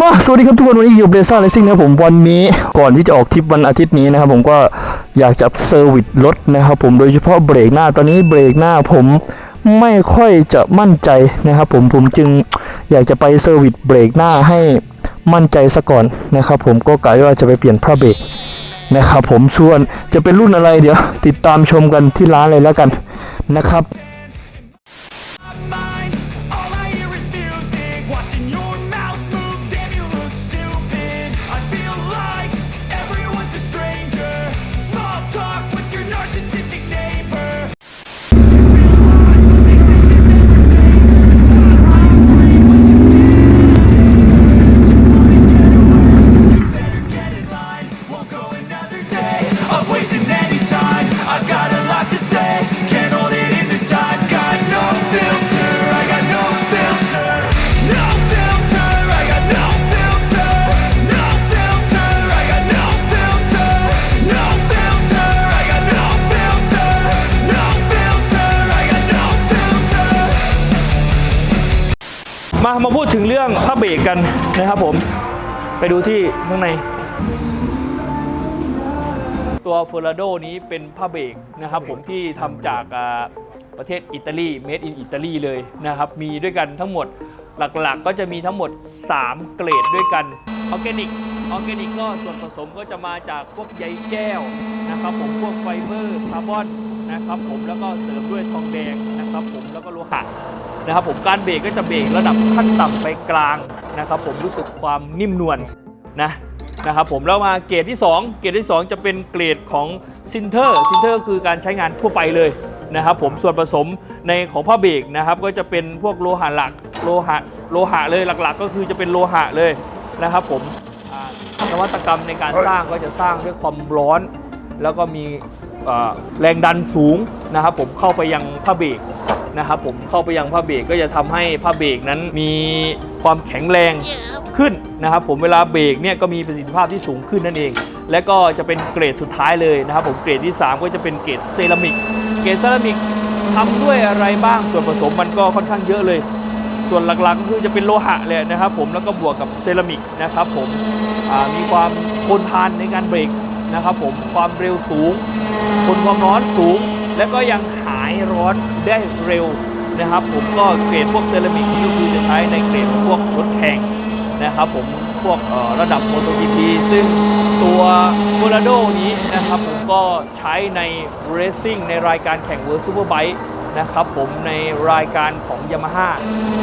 มาสวัสดีครับทุกคนวันนี้อยู่เบซ่าเลสซิ่งนะครับผมวันนี้ก่อนที่จะออกทริปวันอาทิตย์นี้นะครับผมก็อยากจะเซอร์วิสรถนะครับผมโดยเฉพาะเบรกหน้าตอนนี้เบรกหน้าผมไม่ค่อยจะมั่นใจนะครับผมผมจึงอยากจะไปเซอร์วิสเบรกหน้าให้มั่นใจซะก่อนนะครับผมก็กะว่าจะไปเปลี่ยนผ้าเบรกนะครับผมส่วนจะเป็นรุ่นอะไรเดี๋ยว ติดตามชมกันที่ร้านเลยแล้วกันนะครับ มามาพูดถึงเรื่องผ้าเบรกกันนะครับผม ไปดูที่ข้างใน ตัวเฟอร์ราโดนี้เป็นผ้าเบรกนะครับผมที่ทำจากอ่าประเทศอิตาลี made in อิตาลีเลยนะครับ มีด้วยกันทั้งหมดหลักๆ ก็จะมีทั้งหมด 3 เกรดด้วยกันออร์แกนิกออร์แกนิกก็ส่วนผสมก็จะมาจากพวกใยแก้วนะครับผมพวกไฟเบอร์คาร์บอน นะครับผมแล้วก็เสริมด้วยทองแดงนะครับผมแล้วก็โลหะนะครับผมการเบรกก็จะเบรกระดับขั้นต่ำไปกลางนะครับผมรู้สึกความนิ่มนวลนะนะครับผมแล้วมาเกรดที่ 2 เกรดที่ 2 จะเป็นเกรดของซินเตอร์ซินเตอร์คือการใช้งานทั่วไปเลยนะครับผมส่วนผสมในของผ้าเบรกนะครับก็จะเป็นพวกโลหะหลักโลหะโลหะเลยหลักๆ ก็คือจะเป็นโลหะเลยนะครับผมนวัตกรรมในการสร้างก็จะสร้างด้วยความร้อน แล้วก็มี แรงดันสูงนะครับผมเข้าไปยังผ้าเบรกนะครับผมเข้าไปยังผ้าเบรกก็จะทำให้ผ้าเบรกนั้นมีความแข็งแรงขึ้นนะครับผมเวลาเบรกเนี่ยก็มีประสิทธิภาพที่สูงขึ้นนั่นเอง และก็จะเป็นเกรดสุดท้ายเลยนะครับผมเกรดที่ 3 ก็จะเป็นเกรดเซรามิกเกรดเซรามิกทำด้วยอะไรบ้างส่วนผสมมันก็ค่อนข้างเยอะเลย ส่วนหลักๆก็คือจะเป็นโลหะเลยนะครับผมแล้วก็บวกกับเซรามิกนะครับผมมีความทนทานในการเบรกนะครับผมความเร็วสูง ทนความร้อนสูง และก็ยังหายร้อนได้เร็วนะครับ ผมก็เกรดพวกเซรามิกนี่ก็คือจะใช้ในเกรดพวกรถแข่งนะครับผมพวกระดับโมโต GP ซึ่งตัวโ o ล a โดนี้นะครับผมก็ใช้ใน Racing ในรายการแข่ง World Superbike นะครับผมในรายการของ Yamaha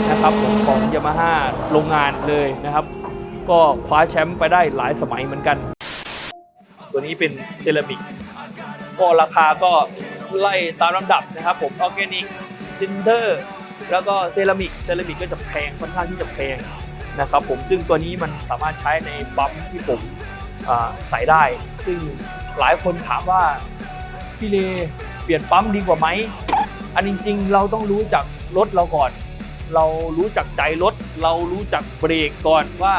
นะครับผมของ Yamaha โรงงานเลยนะครับ ก็คว้าแชมป์ไปได้หลายสมัยเหมือนกัน ตัวนี้เป็นเซรามิก ก็ราคาก็ไล่ตามลำดับนะครับผมออร์แกนิกซินเตอร์แล้วก็เซรามิกเซรามิกก็จะแพงค่อนข้างที่จะแพงนะครับผมซึ่งตัวนี้มันสามารถใช้ในปั๊มที่ผมใส่ได้ ซึ่งหลายคนถามว่าพี่เลเปลี่ยนปั๊มดีกว่าไหมอันจริงๆ เราต้องรู้จักรถเราก่อน เรารู้จักใจรถ เรารู้จักเบรกก่อนว่า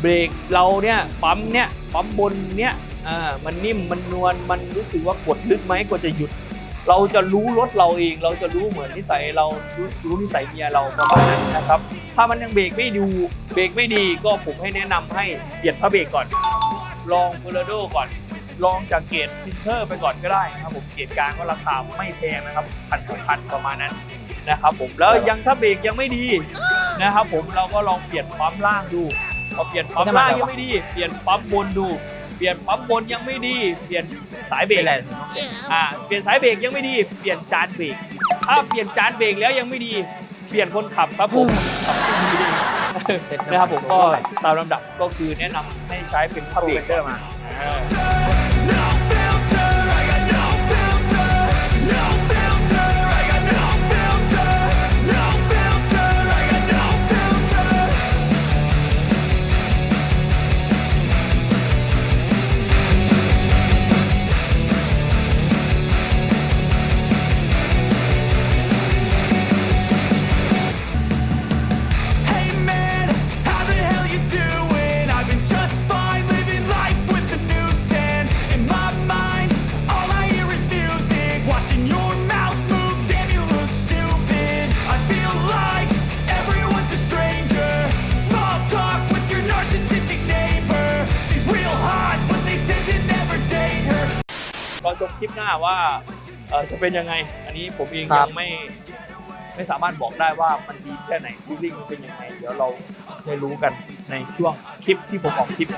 เบรกเราเนี่ยปั๊มเนี่ยปั๊มบนเนี่ย อ่ามันนิ่มมันนวลมันรู้สึกว่ากดลึกไหมกว่าจะหยุด เราจะรู้รถเราเอง เราจะรู้เหมือนนิสัยเรารู้รู้นิสัยเมียเราประมาณนั้นนะครับ ถ้ามันยังเบรกไม่ดูเบรกไม่ดีก็ผมให้แนะนำให้เปลี่ยนพระเบรกก่อน ลองเฟอร์ราโดก่อน ลองจากเกรดซินเตอร์ไปก่อนก็ได้นะครับผมเกรดกลางก็ราคาไม่แพงนะครับพันสองพันประมาณนั้นนะครับผมแล้วยังถ้าเบรกยังไม่ดีนะครับผมเราก็ลองเปลี่ยนปั๊มล่างดูพอเปลี่ยนปั๊มล่างยังไม่ดี เปลี่ยนปั๊มบนดู ลี่ยนปั๊มบนยังไม่ดี เปลี่ยนสายเบรกอ่าเปลี่ยนสายเบรกยังไม่ดี เปลี่ยนจานเบรกถ้าเปลี่ยนจานเบรกแล้วยังไม่ดี เปลี่ยนคนขับครับผมนะครับผมก็ตามลำดับก็คือแนะนำให้ใช้เป็นผ้าเบรกมาาว่าเอ่อจะเป็นยังไง อันนี้ผมเองครัยับงไม่ไม่สามารถบอกได้ว่ามันดีแค่ไหนฟีลลิ่งมันเป็นยังไง เดี๋ยวเราได้รู้กันในช่วงคลิปที่ผมออกคลิป